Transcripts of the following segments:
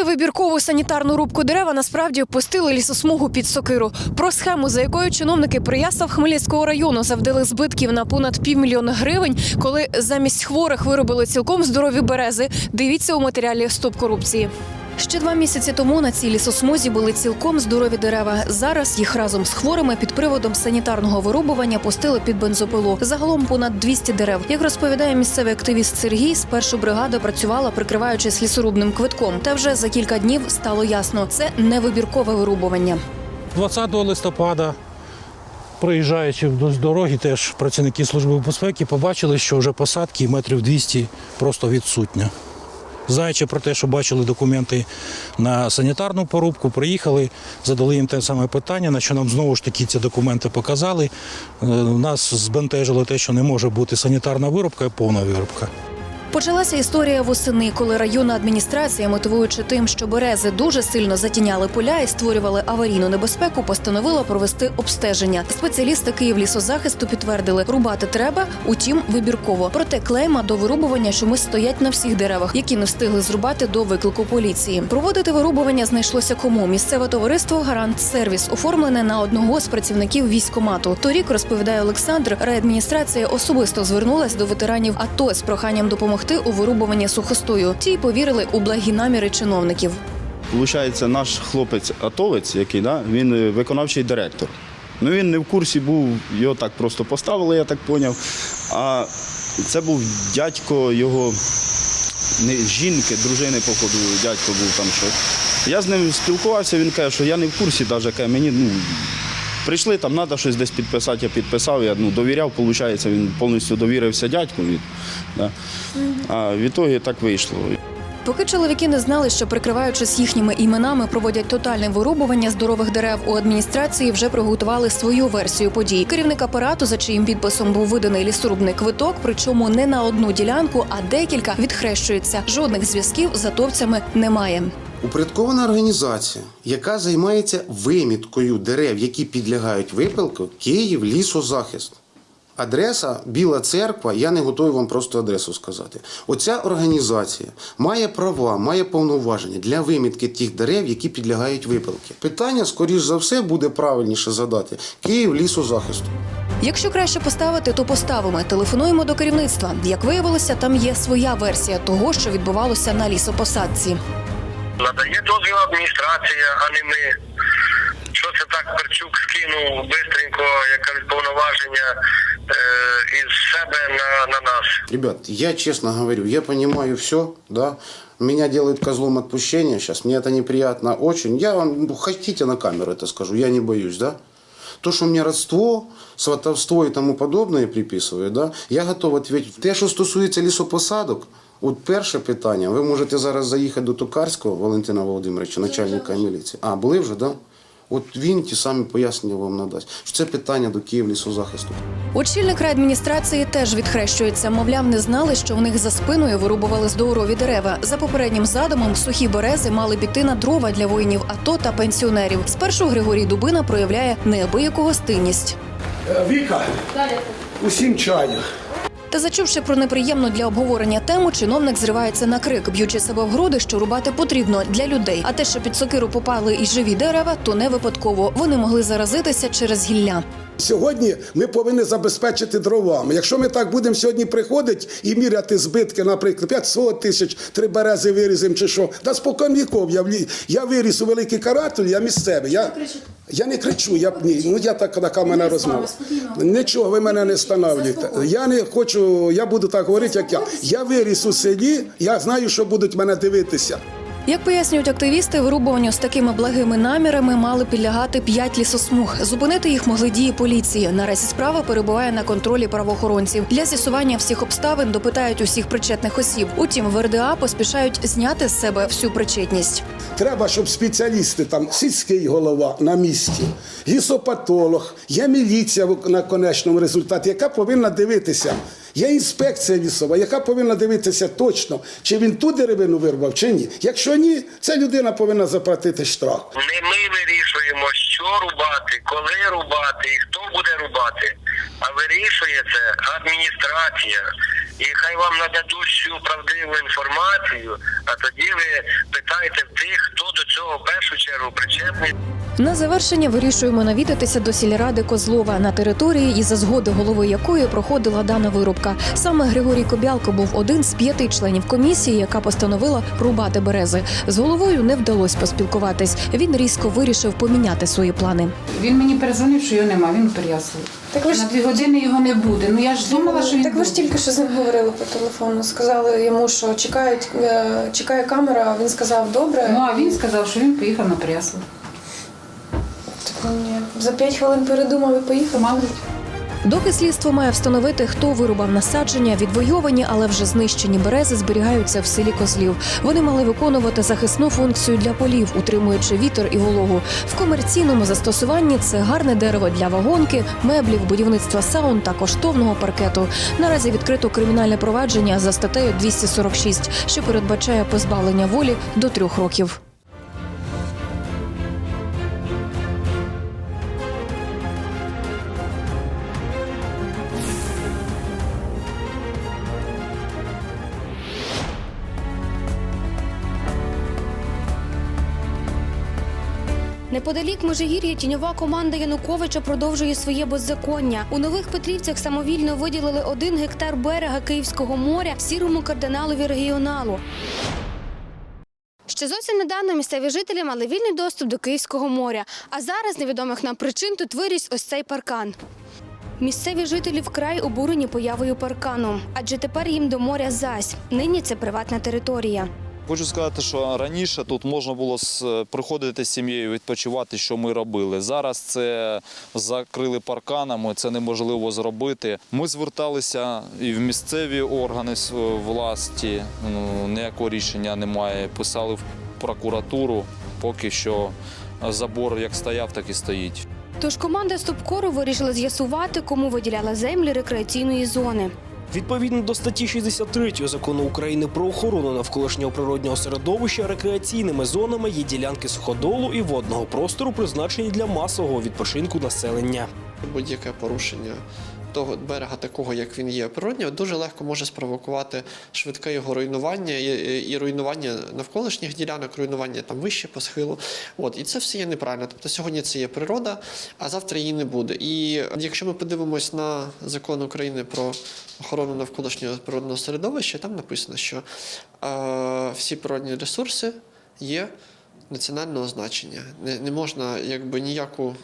Обіцяли вибіркову санітарну рубку дерева. Насправді пустили лісосмугу під сокиру. Про схему, за якою чиновники Прияслав Хмельницького району завдали збитків на понад півмільйона гривень, коли замість хворих виробили цілком здорові берези. Дивіться у матеріалі Стоп корупції. Ще два місяці тому на цій лісосмузі були цілком здорові дерева. Зараз їх разом з хворими під приводом санітарного вирубування пустили під бензопилу. Загалом понад 200 дерев. Як розповідає місцевий активіст Сергій, спершу бригада працювала, прикриваючись лісорубним квитком. Та вже за кілька днів стало ясно, це не вибіркове вирубування. 20 листопада, проїжджаючи вздовж дороги, теж працівники служби безпеки побачили, що вже посадки метрів 200 просто відсутня. Знаючи про те, що бачили документи на санітарну порубку, приїхали, задали їм те саме питання, на що нам знову ж таки ці документи показали. Е, Нас збентежило те, що не може бути санітарна вирубка і повна вирубка. Почалася історія восени, коли районна адміністрація, мотивуючи тим, що берези дуже сильно затіняли поля і створювали аварійну небезпеку, постановила провести обстеження. Спеціалісти Київлісозахисту підтвердили, рубати треба, утім вибірково. Проте клейма до вирубування чомусь стоять на всіх деревах, які не встигли зрубати до виклику поліції. Проводити вирубування знайшлося кому місцеве товариство Гарант Сервіс, оформлене на одного з працівників військомату. Торік розповідає Олександр, райадміністрація особисто звернулась до ветеранів АТО з проханням допомогти у вирубуванні сухостою. Ті повірили у благі наміри чиновників. Получається, наш хлопець атовець, який да, він е, виконавчий директор. Ну він не в курсі був, його так просто поставили, я так поняв. А це був дядько його не, жінки, дружини, походу, дядько був там що. Я з ним спілкувався, він каже, що я не в курсі, навіть каже, мені ну, прийшли, там треба щось десь підписати, я підписав, я ну, довіряв, виходить, він повністю довірився дядьку. Від, да. А в ітогі так вийшло. Поки чоловіки не знали, що прикриваючись їхніми іменами, проводять тотальне вирубування здорових дерев у адміністрації, вже приготували свою версію подій. Керівник апарату, за чиїм підписом був виданий лісорубний квиток, причому не на одну ділянку, а декілька відхрещується. Жодних зв'язків з атовцями немає. Упорядкована організація, яка займається виміткою дерев, які підлягають випилку, Київ лісозахист. Адреса Біла церква, я не готовий вам просто адресу сказати. Оця організація має права, має повноваження для вимітки тих дерев, які підлягають випилки. Питання, скоріш за все, буде правильніше задати Київ лісозахисту. Якщо краще поставити, то поставимо. Телефонуємо до керівництва. Як виявилося, там є своя версія того, що відбувалося на лісопосадці. Надає дозвіл адміністрація, а не ми. Що це так Перчук скинув бистренько, як повноваження е, із себе на, на нас. Ребят, я честно говорю, я понимаю все, да. Меня делают козлом отпущения сейчас, мне это неприятно очень. Я вам, ну, хотите на камеру это скажу, я не боюсь, да. То, що мені родство, сватовство і тому подобне приписує, да, я готов відповідати. Те, що стосується лісопосадок, от перше питання, ви можете зараз заїхати до Токарського Валентина Володимировича, начальника міліції. А, були вже, да? От він ті самі пояснення вам надасть. Що це питання до Київ лісозахисту. Очільник райадміністрації теж відхрещується. Мовляв, не знали, що в них за спиною вирубували здорові дерева. За попереднім задумом сухі берези мали піти на дрова для воїнів АТО та пенсіонерів. Спершу Григорій Дубина проявляє неабияку гостинність. Е, Віка, усім чаю. Та зачувши про неприємну для обговорення тему, чиновник зривається на крик, б'ючи себе в груди, що рубати потрібно для людей. А те, що під сокиру попали і живі дерева, то не випадково. Вони могли заразитися через гілля. Сьогодні ми повинні забезпечити дровами. Якщо ми так будемо сьогодні приходити і міряти збитки, наприклад, 500 тисяч, три берези вирізимо чи що, та спокон віков. Я, я виріс у великий каратель, я місцевий. Я, я не кричу, я, ні, ну, я так, така мене розмова. Нічого, ви мене не встановлюєте. Я не хочу, я буду так говорити, як я. Я виріс у селі, я знаю, що будуть мене дивитися. Як пояснюють активісти, вирубуванню з такими благими намірами мали підлягати п'ять лісосмуг. Зупинити їх могли дії поліції. Наразі справа перебуває на контролі правоохоронців. Для з'ясування всіх обставин допитають усіх причетних осіб. Утім, в РДА поспішають зняти з себе всю причетність. Треба, щоб спеціалісти, там сільський голова на місці, лісопатолог, є міліція в- на конечному результаті, яка повинна дивитися. Є інспекція лісова, яка повинна дивитися точно, чи він ту деревину вирвав, чи ні. Якщо ні, ця людина повинна заплатити штраф. Не ми вирішуємо, що рубати, коли рубати і хто буде рубати. А вирішує це адміністрація. і хай вам нададуть всю правдиву інформацію, а тоді ви питайте тих, хто до цього в першу чергу причетний. На завершення вирішуємо навідатися до сільради Козлова на території, і за згоди голови якої проходила дана вирубка. Саме Григорій Кобялко був один з п'яти членів комісії, яка постановила рубати берези. З головою не вдалося поспілкуватись. Він різко вирішив поміняти свої плани. Він мені перезвонив, що його нема, він у Так ви ж- На дві години його не буде. Ну я ж думала, що він так ви ж тільки що з ним говорили по телефону. Сказали йому, що чекають, е, чекає камера. Він сказав добре. Ну а він сказав, що він поїхав на Переяслав. Так він за п'ять хвилин передумав і поїхав. Мабуть. Доки слідство має встановити, хто вирубав насадження, відвойовані, але вже знищені берези зберігаються в селі Козлів. Вони мали виконувати захисну функцію для полів, утримуючи вітер і вологу. В комерційному застосуванні це гарне дерево для вагонки, меблів, будівництва саун та коштовного паркету. Наразі відкрито кримінальне провадження за статтею 246, що передбачає позбавлення волі до трьох років. Неподалік Межигір'я тіньова команда Януковича продовжує своє беззаконня. У нових Петрівцях самовільно виділили один гектар берега Київського моря сірому кардиналові регіоналу. Ще зовсім недавно місцеві жителі мали вільний доступ до Київського моря. А зараз невідомих нам причин тут виріс ось цей паркан. Місцеві жителі вкрай обурені появою паркану, адже тепер їм до моря зась. Нині це приватна територія. Хочу сказати, що раніше тут можна було приходити з сім'єю відпочивати, що ми робили. Зараз це закрили парканами, це неможливо зробити. Ми зверталися і в місцеві органи власті. Ну, ніякого рішення немає. Писали в прокуратуру. Поки що забор як стояв, так і стоїть. Тож команда Стопкору вирішила з'ясувати, кому виділяла землі рекреаційної зони. Відповідно до статті 63 закону України про охорону навколишнього природнього середовища, рекреаційними зонами є ділянки суходолу і водного простору, призначені для масового відпочинку населення. Будь-яке порушення того берега, такого як він є природньо, дуже легко може спровокувати швидке його руйнування і, руйнування навколишніх ділянок, руйнування там вище по схилу. От і це все є неправильно. Тобто сьогодні це є природа, а завтра її не буде. І якщо ми подивимось на закон України про охорону навколишнього природного середовища, там написано, що е, всі природні ресурси є національного значення. Не, не можна якби ніяку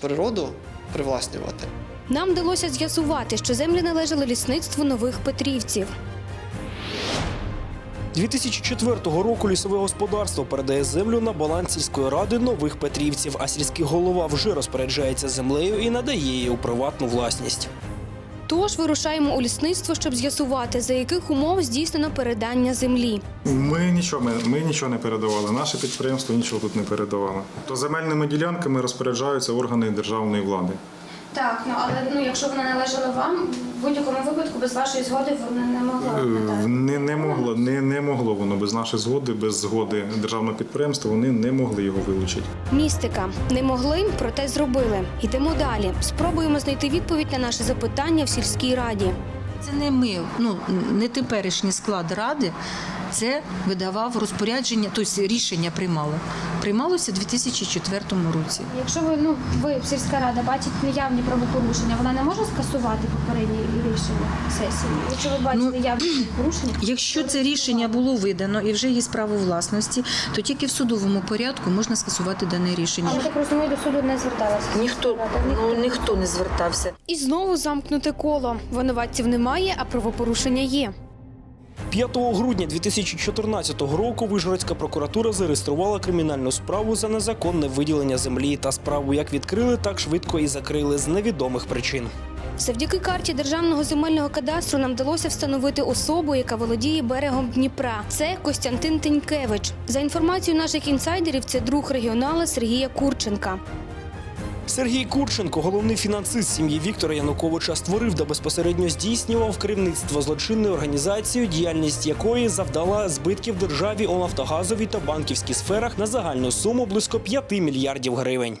природу привласнювати. Нам вдалося з'ясувати, що землі належали лісництву нових Петрівців. 2004 року лісове господарство передає землю на баланс сільської ради нових Петрівців, а сільський голова вже розпоряджається землею і надає її у приватну власність. Тож вирушаємо у лісництво, щоб з'ясувати, за яких умов здійснено передання землі. Ми нічого, ми, ми нічого не передавали. Наше підприємство нічого тут не передавало. То земельними ділянками розпоряджаються органи державної влади. Так, ну але ну якщо вона належала вам, в будь-якому випадку без вашої згоди вона не могла Е. Не, не могло, не, не могло воно без нашої згоди, без згоди державного підприємства. Вони не могли його вилучити. Містика не могли, проте зробили. Йдемо далі. Спробуємо знайти відповідь на наше запитання в сільській раді. Це не ми, ну не теперішній склад ради. Це видавав розпорядження, тобто рішення приймало. Приймалося у 2004 році. Якщо ви ну ви сільська рада бачите неявні правопорушення, вона не може скасувати попередні рішення сесії. Якщо ви бачите Ну, явні порушення, Якщо це рішення було видано і вже є справа власності, то тільки в судовому порядку можна скасувати дане рішення. але так розумію, до суду не зверталася. Ніхто ну ніхто не звертався. І знову замкнуте коло. Винуватців немає, а правопорушення є. 5 грудня 2014 року Вижгородська прокуратура зареєструвала кримінальну справу за незаконне виділення землі та справу як відкрили, так швидко і закрили з невідомих причин. Завдяки карті державного земельного кадастру нам вдалося встановити особу, яка володіє берегом Дніпра. Це Костянтин Тенькевич. За інформацією наших інсайдерів, це друг регіонала Сергія Курченка. Сергій Курченко, головний фінансист сім'ї Віктора Януковича, створив та безпосередньо здійснював керівництво злочинної організації, діяльність якої завдала збитків державі у нафтогазовій та банківській сферах на загальну суму близько 5 мільярдів гривень.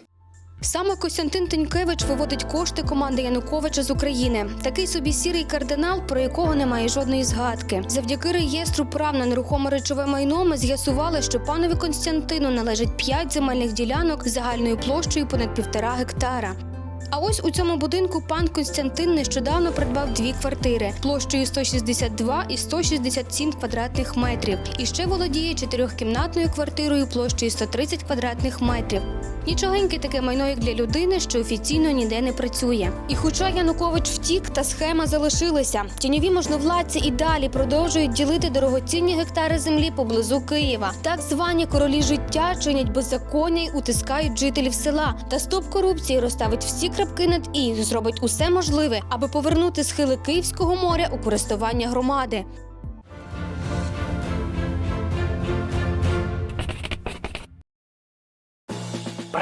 Саме Костянтин Тенькевич виводить кошти команди Януковича з України. Такий собі сірий кардинал, про якого немає жодної згадки. Завдяки реєстру прав на нерухоме речове майно ми з'ясували, що панові Константину належить 5 земельних ділянок загальною площею понад півтора гектара. А ось у цьому будинку пан Константин нещодавно придбав дві квартири площею 162 і 167 квадратних метрів. І ще володіє чотирьохкімнатною квартирою площею 130 квадратних метрів. Нічогеньке таке майно як для людини, що офіційно ніде не працює. І хоча Янукович втік, та схема залишилася. Тіньові можновладці і далі продовжують ділити дорогоцінні гектари землі поблизу Києва. Так звані королі життя чинять беззаконня й утискають жителів села. Та стоп корупції розставить всі крапки над і зробить усе можливе, аби повернути схили Київського моря у користування громади.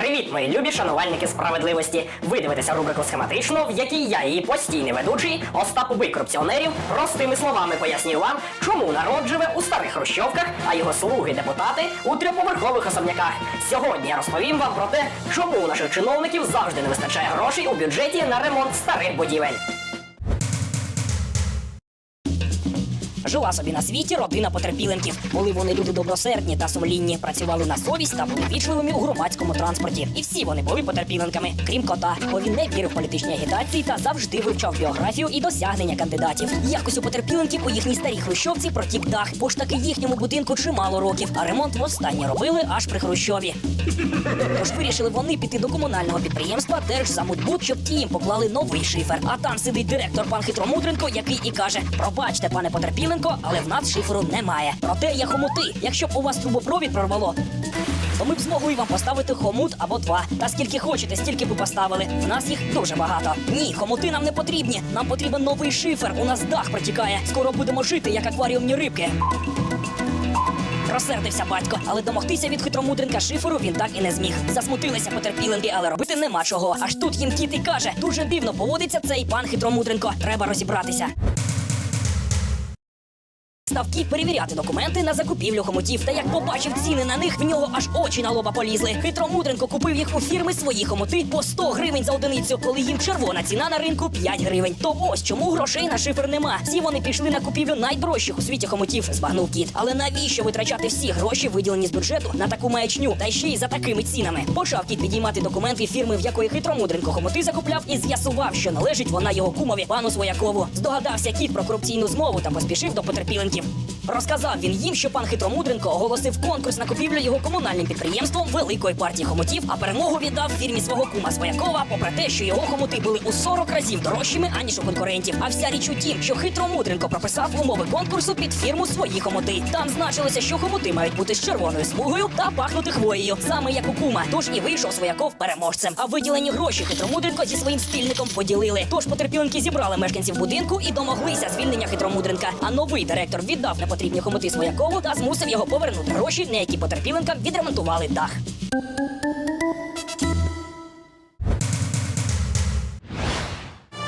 Привіт, мої любі шанувальники справедливості. Ви дивитеся рубрику схематично, в якій я, її постійний ведучий, Остап убий корупціонерів, простими словами пояснюю вам, чому народ живе у старих хрущовках, а його слуги депутати у трьохповерхових особняках. Сьогодні я розповім вам про те, чому у наших чиновників завжди не вистачає грошей у бюджеті на ремонт старих будівель. Жила собі на світі родина потерпіленків. Були вони люди добросердні та сумлінні, працювали на совість та були вічливими у громадському транспорті. І всі вони були потерпіленками, крім кота, бо він не вірив в політичні агітації та завжди вивчав біографію і досягнення кандидатів. Якось у потерпіленків у їхній старій хрущовці протік дах, бо ж таки їхньому будинку чимало років, а ремонт востаннє робили аж при Хрущові. Тож вирішили вони піти до комунального підприємства Держзамудбуд, щоб ті їм поклали новий шифер. А там сидить директор пан Хитромудренко, який і каже: Пробачте, пане Потерпіленко, але в нас шиферу немає. Проте є хомути. Якщо б у вас трубопровід прорвало, то ми б змогли вам поставити хомут або два. Та скільки хочете, стільки б поставили. В нас їх дуже багато. Ні, хомути нам не потрібні. Нам потрібен новий шифер. У нас дах протікає. Скоро будемо жити, як акваріумні рибки. Розсердився батько, але домогтися від хитромудренка шиферу він так і не зміг. Засмутилися потерпіленки, але робити нема чого. Аж тут їм кіт і каже: дуже дивно поводиться цей пан хитромудренко. Треба розібратися. Став перевіряти документи на закупівлю хомутів. Та як побачив ціни на них, в нього аж очі на лоба полізли. Хитромудренко купив їх у фірми свої хомути по 100 гривень за одиницю, коли їм червона ціна на ринку 5 гривень. То ось чому грошей на шифер нема. Всі вони пішли на купівлю найдорожчих у світі хомутів, збагнув кіт. Але навіщо витрачати всі гроші, виділені з бюджету, на таку маячню, та ще й за такими цінами? Почав кіт підіймати документи фірми, в якої хитромудренко хомути закупляв, і з'ясував, що належить вона його кумові пану Своякову. Здогадався кіт про корупційну змову та поспішив до потерпіленків. Розказав він їм, що пан Хитромудренко оголосив конкурс на купівлю його комунальним підприємством великої партії хомутів, а перемогу віддав фірмі свого кума Своякова, попри те, що його хомути були у 40 разів дорожчими, аніж у конкурентів. А вся річ у тім, що Хитромудренко прописав умови конкурсу під фірму свої хомути. Там значилося, що хомути мають бути з червоною смугою та пахнути хвоєю, саме як у кума. Тож і вийшов Свояков переможцем. А виділені гроші Хитромудренко зі своїм спільником поділили. Тож потерпіленки зібрали мешканців будинку і домоглися звільнення Хитромудренка. А новий директор віддав непотрібні хомути Своякову та змусив його повернути гроші, на які потерпіленкам відремонтували дах.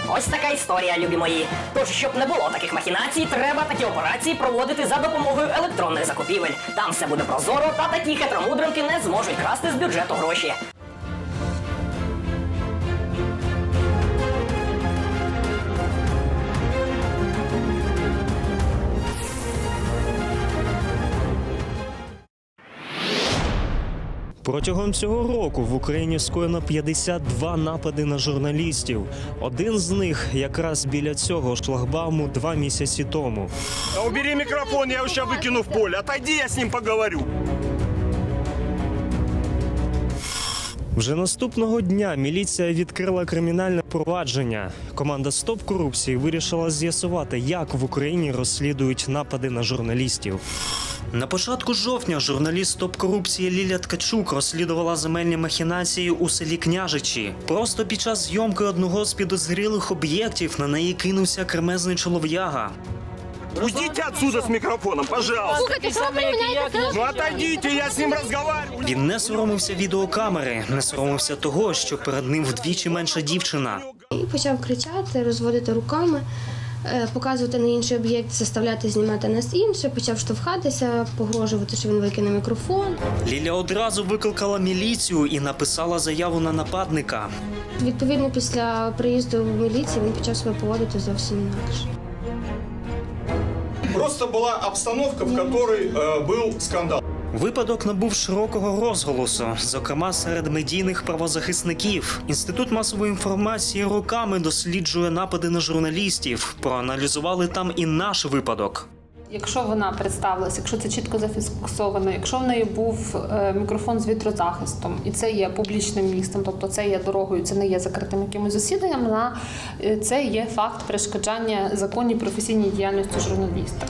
Ось така історія, любі мої. Тож, щоб не було таких махінацій, треба такі операції проводити за допомогою електронних закупівель. Там все буде прозоро, та такі хитромудринки не зможуть красти з бюджету гроші. Протягом цього року в Україні скоєно 52 напади на журналістів. Один з них якраз біля цього шлагбауму два місяці тому. Убери микрофон, я сейчас выкину в поле. Отойди, я с ним поговорю. Вже наступного дня міліція відкрила кримінальне провадження. Команда Стоп корупції вирішила з'ясувати, як в Україні розслідують напади на журналістів. На початку жовтня журналіст Стоп корупції Лілія Ткачук розслідувала земельні махінації у селі Княжичі. Просто під час зйомки одного з підозрілих об'єктів на неї кинувся кремезний чолов'яга. Уйдите отсюда с микрофоном, пожалуйста. Слухайте, що ви мене Ну отойдите, я с ним разговариваю. Він не соромився відеокамери, не соромився того, що перед ним вдвічі менша дівчина. І почав кричати, розводити руками. е, показувати на інший об'єкт, заставляти знімати нас інше, почав штовхатися, погрожувати, що він викине мікрофон. Ліля одразу викликала міліцію і написала заяву на нападника. Відповідно, після приїзду міліції він почав себе поводити зовсім інакше. Просто была обстановка, в которой э, был скандал. Випадок набув широкого розголосу, зокрема серед медійних правозахисників. Інститут масової інформації роками досліджує напади на журналістів. Проаналізували там і наш випадок. Якщо вона представилася, якщо це чітко зафіксовано, якщо в неї був е, мікрофон з вітрозахистом, і це є публічним містом, тобто це є дорогою, це не є закритим якимось засіданням, вона е, це є факт перешкоджання законній професійній діяльності журналіста.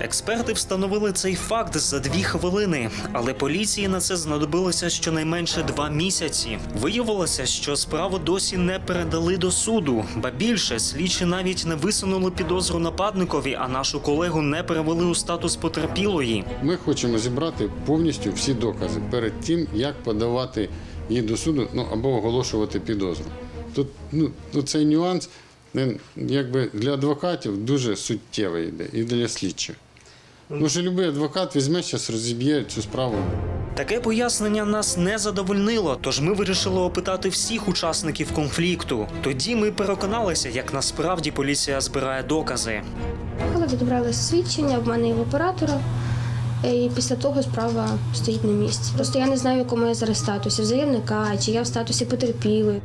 Експерти встановили цей факт за дві хвилини, але поліції на це знадобилося щонайменше два місяці. Виявилося, що справу досі не передали до суду, ба більше слідчі навіть не висунули підозру нападникові, а нашу колегу не перевели у статус потерпілої. Ми хочемо зібрати повністю всі докази перед тим, як подавати її до суду, ну або оголошувати підозру. Тут ну, ну цей нюанс якби для адвокатів дуже суттєвий йде і для слідчих. Ну що будь-який адвокат візьме зараз розіб'є цю справу. Таке пояснення нас не задовольнило, тож ми вирішили опитати всіх учасників конфлікту. Тоді ми переконалися, як насправді поліція збирає докази. Коли відібрали свідчення в мене і в оператора, і після того справа стоїть на місці. Просто я не знаю, в якому я зараз статусі, в заявника, чи я в статусі потерпілої.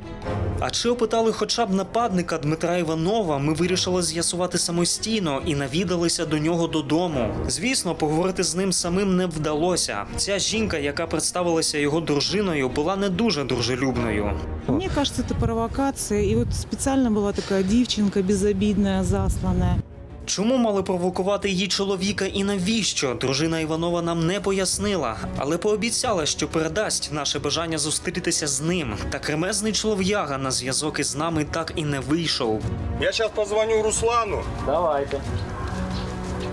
А чи опитали хоча б нападника Дмитра Іванова, ми вирішили з'ясувати самостійно і навідалися до нього додому. Звісно, поговорити з ним самим не вдалося. Ця жінка, яка представилася його дружиною, була не дуже дружелюбною. Мне кажется, это провокация. И вот специально была такая девчонка безобидная, засланная. Чому мали провокувати її чоловіка і навіщо? Дружина Іванова нам не пояснила, але пообіцяла, що передасть наше бажання зустрітися з ним. Та кремезний чолов'яга на зв'язок із нами так і не вийшов. Я сейчас позвоню Руслану. Давайте.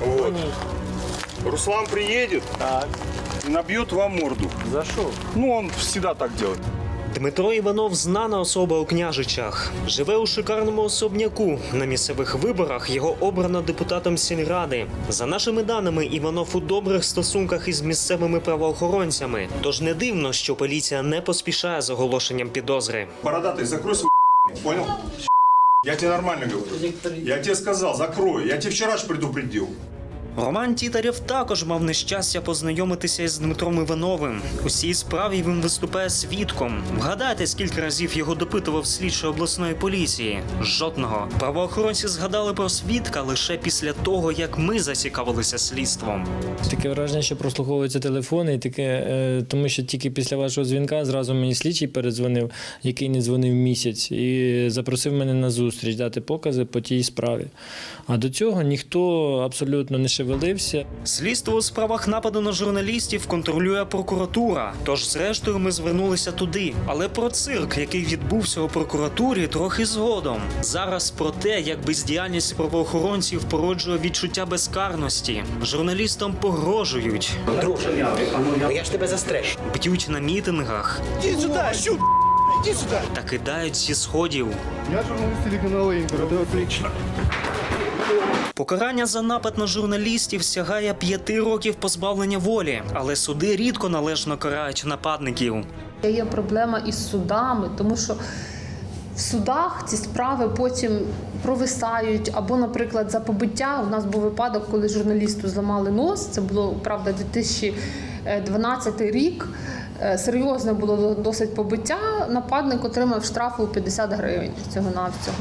Вот. Руслан приедет Так. набьет вам морду. За що? Ну, он всегда так делает. Дмитро Іванов знана особа у княжичах. Живе у шикарному особняку. На місцевих виборах його обрано депутатом сільради. За нашими даними, Іванов у добрих стосунках із місцевими правоохоронцями. Тож не дивно, що поліція не поспішає з оголошенням підозри. Бородатый, закрой свой понял? Я тебе нормально говорю. Я тебе сказал, закрой. Я тебе вчера же предупредил. Роман Тітарєв також мав нещастя познайомитися із Дмитром Івановим. У цій справі він виступає свідком. Вгадайте, скільки разів його допитував слідчий обласної поліції? Жодного. Правоохоронці згадали про свідка лише після того, як ми зацікавилися слідством. Таке враження, що прослуховуються телефони, і таке, е, тому що тільки після вашого дзвінка зразу мені слідчий передзвонив, який не дзвонив місяць, і запросив мене на зустріч дати покази по тій справі. А до цього ніхто абсолютно не шевелився. Слідство у справах нападу на журналістів контролює прокуратура. Тож, зрештою, ми звернулися туди. Але про цирк, який відбувся у прокуратурі, трохи згодом. Зараз про те, як бездіяльність правоохоронців породжує відчуття безкарності. Журналістам погрожують. Друже, я ж тебе застрежу. Б'ють на мітингах Иди сюда, щуп! Иди сюда! та кидають зі сходів. Я журналист телеканала Интер, это отлично. Покарання за напад на журналістів сягає п'яти років позбавлення волі, але суди рідко належно карають нападників. Є проблема із судами, тому що в судах ці справи потім провисають. Або, наприклад, за побиття. У нас був випадок, коли журналісту зламали нос. Це було правда 2012 рік. Е, Серйозне було досить побиття. Нападник отримав штрафу у 50 гривень цього навцього.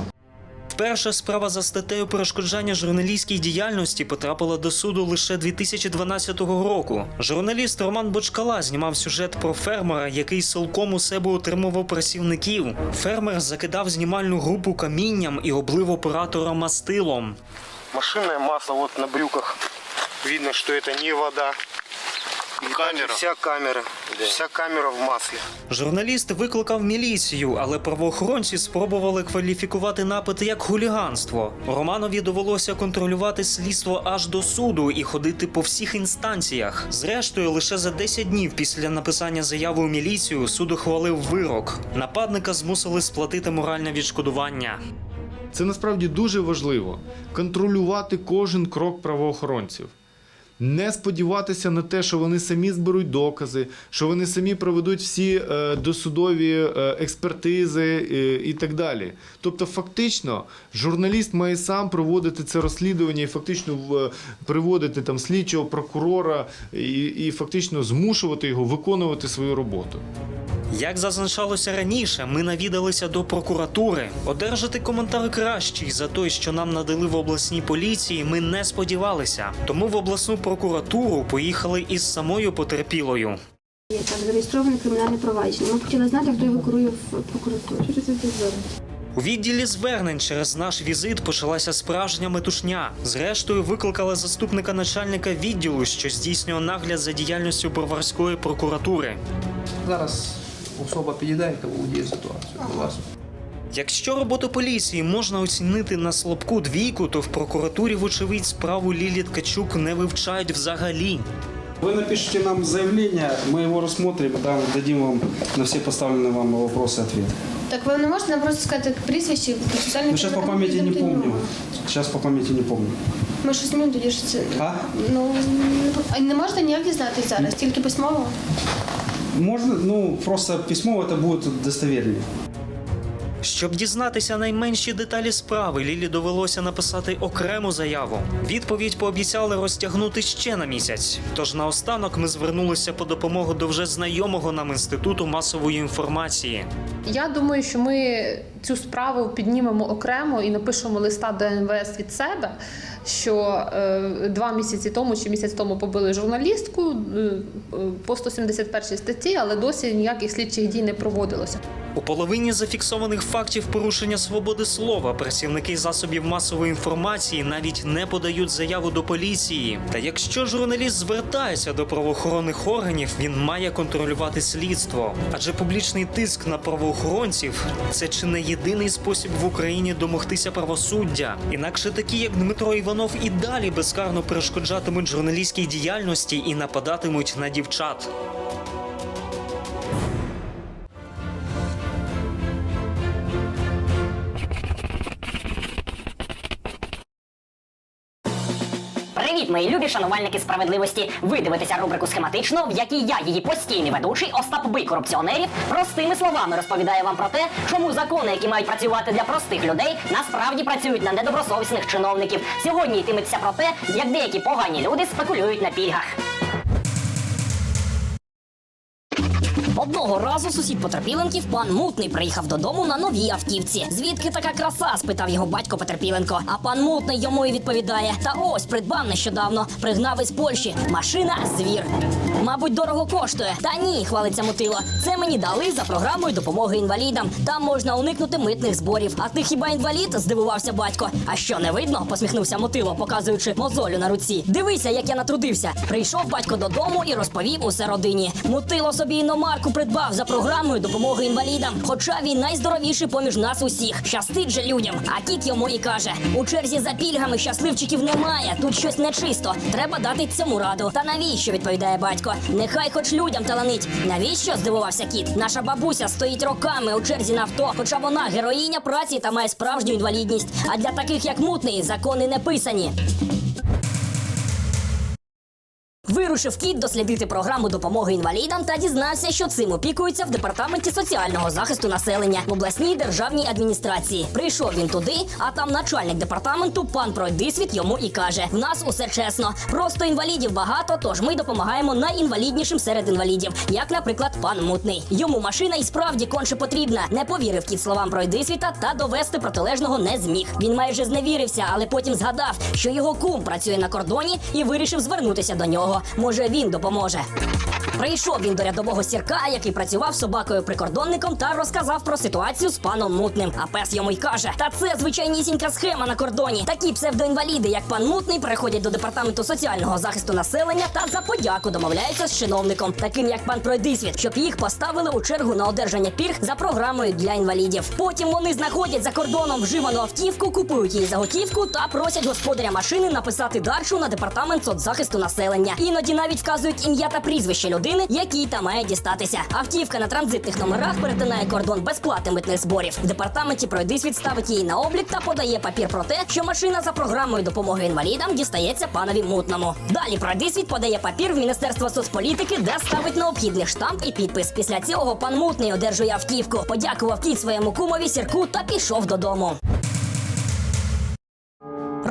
Вперше справа за статтею перешкоджання журналістській діяльності потрапила до суду лише 2012 року. Журналіст Роман Бочкала знімав сюжет про фермера, який силком у себе утримував працівників. Фермер закидав знімальну групу камінням і облив оператора мастилом. Машинное масло вот на брюках. Видно, что это не вода. Камера. Вся камера. Вся камера в масле. Журналіст викликав міліцію, але правоохоронці спробували кваліфікувати напад як хуліганство. Романові довелося контролювати слідство аж до суду і ходити по всіх інстанціях. Зрештою, лише за 10 днів після написання заяви у міліцію суд ухвалив вирок. Нападника змусили сплатити моральне відшкодування. Це насправді дуже важливо контролювати кожен крок правоохоронців. Не сподіватися на те, що вони самі зберуть докази, що вони самі проведуть всі е, досудові е, експертизи е, і так далі. Тобто, фактично, журналіст має сам проводити це розслідування і фактично приводити там слідчого прокурора і, і фактично змушувати його виконувати свою роботу. Як зазначалося раніше, ми навідалися до прокуратури. Одержати коментар кращий за той, що нам надали в обласній поліції, ми не сподівалися. Тому в обласну прокуратуру поїхали із самою потерпілою. Є так зареєстроване кримінальне провадження. Ми хотіли знати, хто його керує в прокуратурі. У відділі звернень через наш візит почалася справжня метушня. Зрештою, викликали заступника начальника відділу, що здійснює нагляд за діяльністю Броварської прокуратури. Зараз особа підійде, яка володіє ситуацією. Будь ласка. Якщо роботу поліції можна оцінити на слабку двійку, то в прокуратурі, вочевидь, справу Лілі Ткачук не вивчають взагалі. Вы напишите нам заявление, мы его рассмотрим, да, дадим вам на все поставленные вам вопросы ответ. Так ви не можете нам просто сказати прізвище процесуальне Ну, сейчас по памяти не помню. Сейчас по памяти не помню. Ми ж змінимо тоді що це. А? Ну а не можете ніяк дізнатись зараз, тільки письмово. Можно, ну, просто письмо это будет достовернее. Щоб дізнатися найменші деталі справи, Лілі довелося написати окрему заяву. Відповідь пообіцяли розтягнути ще на місяць. Тож наостанок ми звернулися по допомогу до вже знайомого нам інституту масової інформації. Я думаю, що ми цю справу піднімемо окремо і напишемо листа до МВС від себе, що е, два місяці тому чи місяць тому побили журналістку е, по 171 статті, але досі ніяких слідчих дій не проводилося. У половині зафіксованих фактів порушення свободи слова працівники засобів масової інформації навіть не подають заяву до поліції. Та якщо журналіст звертається до правоохоронних органів, він має контролювати слідство. Адже публічний тиск на правоохоронців це чи не єдиний спосіб в Україні домогтися правосуддя. Інакше такі, як Дмитро Іванов, і далі безкарно перешкоджатимуть журналістській діяльності і нападатимуть на дівчат. Мої любі шанувальники справедливості. Ви дивитеся рубрику схематично, в якій я, її постійний ведучий Остап Би корупціонерів, простими словами розповідає вам про те, чому закони, які мають працювати для простих людей, насправді працюють на недобросовісних чиновників. Сьогодні йтиметься про те, як деякі погані люди спекулюють на пільгах. Одного разу сусід потерпіленків, пан Мутний, приїхав додому на новій автівці. Звідки така краса? спитав його батько Потерпіленко. А пан Мутний йому і відповідає: Та ось придбав нещодавно, пригнав із Польщі. Машина звір. Мабуть, дорого коштує. Та ні, хвалиться Мутило. Це мені дали за програмою допомоги інвалідам. Там можна уникнути митних зборів. А ти хіба інвалід? здивувався батько. А що не видно? посміхнувся Мотило, показуючи мозолю на руці. Дивися, як я натрудився. Прийшов батько додому і розповів усе родині. Мутило собі іномарку придбав за програмою допомоги інвалідам. Хоча він найздоровіший поміж нас усіх. Щастить же людям. А кіт йому і каже: у черзі за пільгами щасливчиків немає. Тут щось нечисто. Треба дати цьому раду. Та навіщо? відповідає батько. Нехай хоч людям таланить. Навіщо? здивувався кіт. Наша бабуся стоїть роками у черзі на авто, хоча вона героїня праці та має справжню інвалідність. А для таких як мутний закони не писані. Вирушив кіт дослідити програму допомоги інвалідам та дізнався, що цим опікуються в департаменті соціального захисту населення в обласній державній адміністрації. Прийшов він туди, а там начальник департаменту пан Пройдисвіт йому і каже: в нас усе чесно. Просто інвалідів багато, тож ми допомагаємо найінваліднішим серед інвалідів, як, наприклад, пан Мутний. Йому машина і справді конче потрібна. Не повірив кіт словам Пройдисвіта та довести протилежного не зміг. Він майже зневірився, але потім згадав, що його кум працює на кордоні і вирішив звернутися до нього. Може, він допоможе. Прийшов він до рядового сірка, який працював собакою прикордонником, та розказав про ситуацію з паном Мутним. А пес йому й каже: Та це звичайнісінька схема на кордоні. Такі псевдоінваліди, як пан Мутний, приходять до департаменту соціального захисту населення та за подяку домовляються з чиновником, таким як пан Пройдисвіт, щоб їх поставили у чергу на одержання пільг за програмою для інвалідів. Потім вони знаходять за кордоном вживану автівку, купують її за готівку та просять господаря машини написати дарчу на департамент соцзахисту населення. І Іноді навіть вказують ім'я та прізвище людини, якій та має дістатися. Автівка на транзитних номерах перетинає кордон без митних зборів. В департаменті пройдисвіт ставить її на облік та подає папір про те, що машина за програмою допомоги інвалідам дістається панові мутному. Далі пройдисвіт подає папір в Міністерство соцполітики, де ставить необхідний штамп і підпис. Після цього пан мутний одержує автівку, подякував кіт своєму кумові сірку та пішов додому.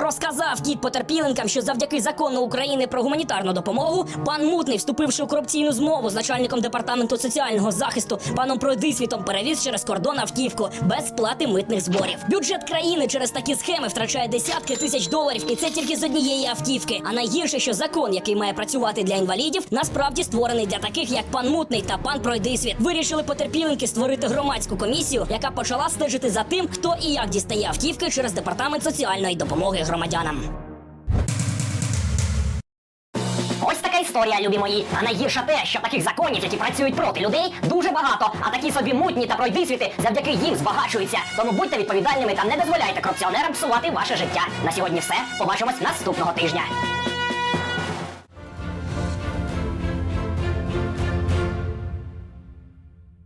Розказав кіт потерпіленкам, що завдяки закону України про гуманітарну допомогу пан Мутний, вступивши у корупційну змову з начальником департаменту соціального захисту, паном Пройдисвітом перевіз через кордон автівку без сплати митних зборів. Бюджет країни через такі схеми втрачає десятки тисяч доларів, і це тільки з однієї автівки. А найгірше, що закон, який має працювати для інвалідів, насправді створений для таких, як пан Мутний та пан Пройдисвіт. Вирішили потерпіленки створити громадську комісію, яка почала стежити за тим, хто і як дістає автівки через департамент соціальної допомоги громадянам. Ось така історія, любі мої. А найгірше те, що таких законів, які працюють проти людей, дуже багато. А такі собі мутні та пройдисвіти завдяки їм збагачуються. Тому будьте відповідальними та не дозволяйте корупціонерам псувати ваше життя. На сьогодні все. Побачимось наступного тижня.